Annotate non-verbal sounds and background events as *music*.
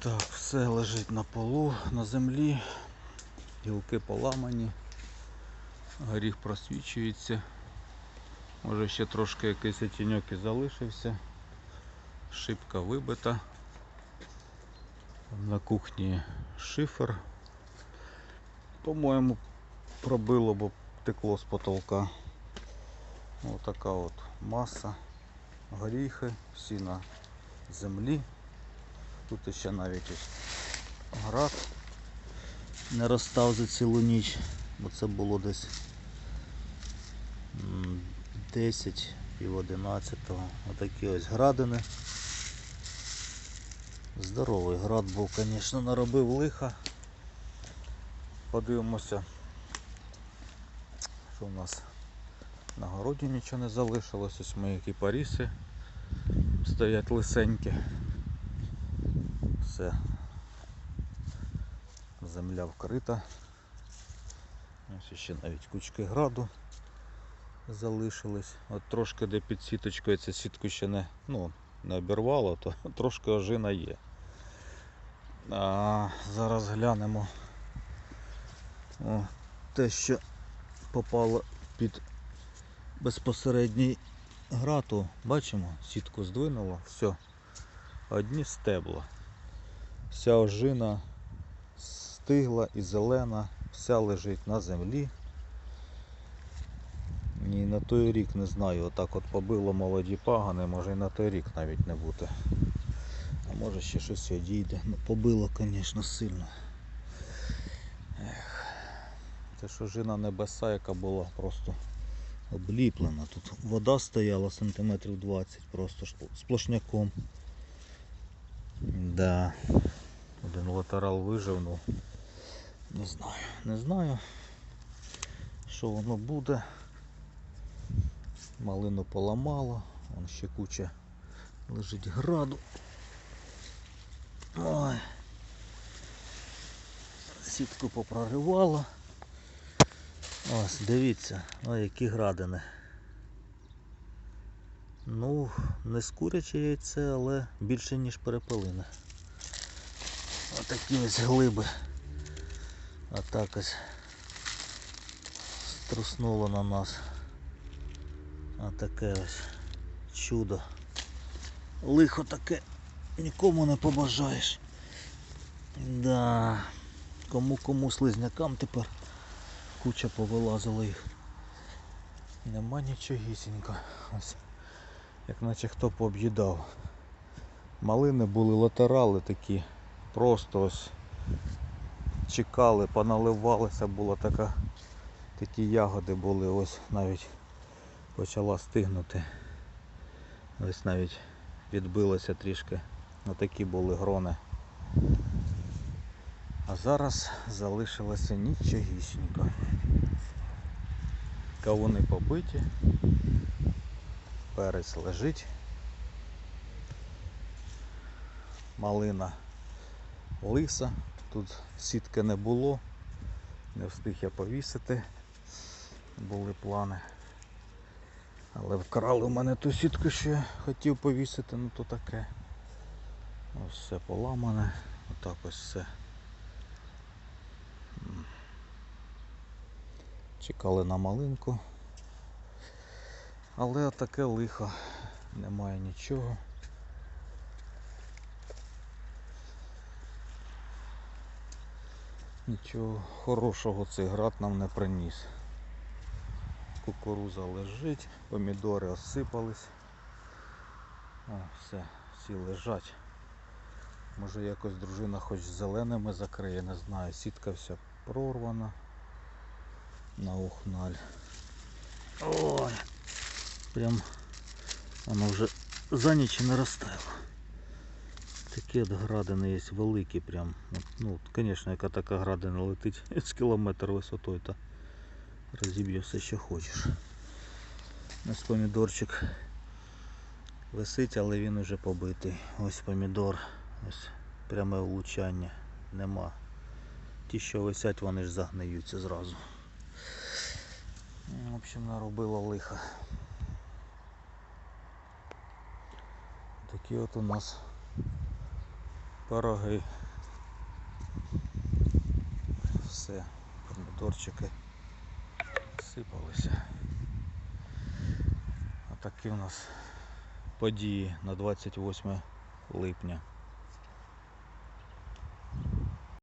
Так, все лежить на полу, на землі, гілки поламані, горіх просвічується. Може ще трошки якийсь тіньок і залишився. Шибка вибита. На кухні шифер. По-моєму, пробило, бо текло з потолка. Ось така от маса. Горіхи, всі на землі. Тут ще навіть ось град не розстав за цілу ніч, бо це було десь 10 пів 11. Отакі ось градини. Здоровий град був, звісно, наробив лиха. Подивимося, що в нас на городі нічого не залишилось. Ось мої кіпаріси стоять лисенькі. Все. Земля вкрита. Ось ще навіть кучки граду залишились. От трошки де під сіточкою ця сітку ще не, ну, не обірвало, то *laughs* трошки ожина є. А, зараз глянемо О, те, що попало під безпосередній грату. Бачимо, сітку здвинуло, все, одні стебла. Вся ожина стигла і зелена, вся лежить на землі. І на той рік не знаю, отак от побило молоді пагани, може і на той рік навіть не бути. А може ще щось одійде. Ну побило, звісно, сильно. Ех. Це ж ожина небеса, яка була просто обліплена. Тут вода стояла сантиметрів 20 просто сплошняком. Да. Один латерал вижив, ну не знаю, не знаю, що воно буде. Малину поламало, вон ще куча лежить граду. Ой. Сітку попроривало. Ось, дивіться, ой, які градини. Ну, не з куряче яйце, але більше ніж перепелине. Отакі ось глиби. А так ось струснуло на нас. А таке ось чудо. Лихо таке нікому не побажаєш. Да. Кому кому слизнякам тепер куча повилазила їх. Нема нічогісінько. Ось. Як наче хто пооб'їдав. Малини були латерали такі. Просто ось чекали, поналивалися, була така, такі ягоди були, ось навіть почала стигнути. Ось навіть відбилося трішки. Ну такі були грони. А зараз залишилося нічогісінько. Кавуни побиті, перець лежить, малина лиса, тут сітки не було, не встиг я повісити, були плани. Але вкрали в мене ту сітку, що я хотів повісити, ну то таке. Ось все поламане, отак ось все. Чекали на малинку. Але отаке лихо, немає нічого. Нічого хорошого цей град нам не приніс. Кукуруза лежить, помідори осипались. О, все, всі лежать. Може якось дружина хоч зеленими закриє, не знаю. Сітка вся прорвана. На ухналь. Ой, прям воно вже за ніч не розтаяло. Такі от градини є великі прям. Ну, звісно, яка така градина летить *laughs* з кілометр висотою, то розіб'є все, що хочеш. Ось помідорчик висить, але він уже побитий. Ось помідор, ось пряме влучання. Нема. Ті, що висять, вони ж загниються зразу. В общем, наробило лиха. Такі от у нас пироги. Все, помідорчики сипалися. Отакі у нас події на 28 липня.